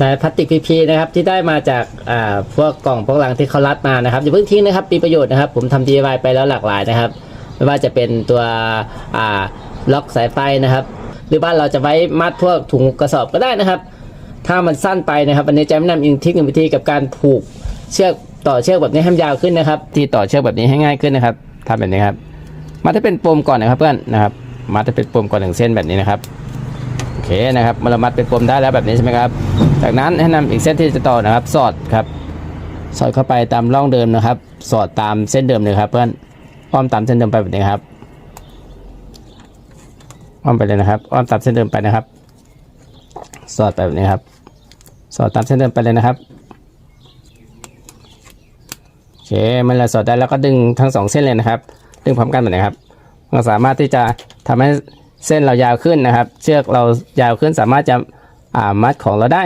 สายพลาสติกพีพีนะครับที่ได้มาจากอ่าพวกกล่องพวกลังที่เขารัดมานะครับอย่าเพิ่งทิ้งนะครับมีประโยชน์นะครับผมทำ DIY ไปแล้วหลากหลายนะครับ ไม่ว่าจะเป็นตัวอ่าล็อกสายไฟนะครับ หรือบ้านเราจะไว้มัดพวกถุงกระสอบก็ได้นะครับ ถ้ามันสั้นไปนะครับอันนี้จะแนะนำอีกเทคนิควิธีกับการผูกเชือกต่อเชือกแบบนี้ให้มันยาวขึ้นนะครับ ที่ต่อเชือกแบบนี้ให้ง่ายขึ้นนะครับทำแบบนี้ครับมัดให้เป็นปมก่อนนะครับเพื่อนนะครับมัดให้เป็นปมก่อนหนึ่งเส้นแบบนี้นะครับ เคนะครับมารมัดเป็นปมได้แล้วแบบนี้ใช่ไหมครับ จากนั้นให้นำอีกเส้นที่จะต่อนะครับ สอดครับ สอดเข้าไปตามร่องเดิมนะครับ สอดตามเส้นเดิมเลยครับเพื่อนอ้อมตามเส้นเดิมไปแบบนี้ครับอ้อมไปเลยนะครับอ้อมตามเส้นเดิมไปนะครับ สอดไปแบบนี้ครับ สอดตามเส้นเดิมไปเลยนะครับโอเคมันเราสอดได้แล้วก็ดึงทั้งสองเส้นเลยนะครับ ดึงพร้อมกันแบบนี้ครับเราสามารถที่จะทำให้ เส้นเรายาวขึ้นนะครับ เชือกเรายาวขึ้นสามารถจะมัดของเราได้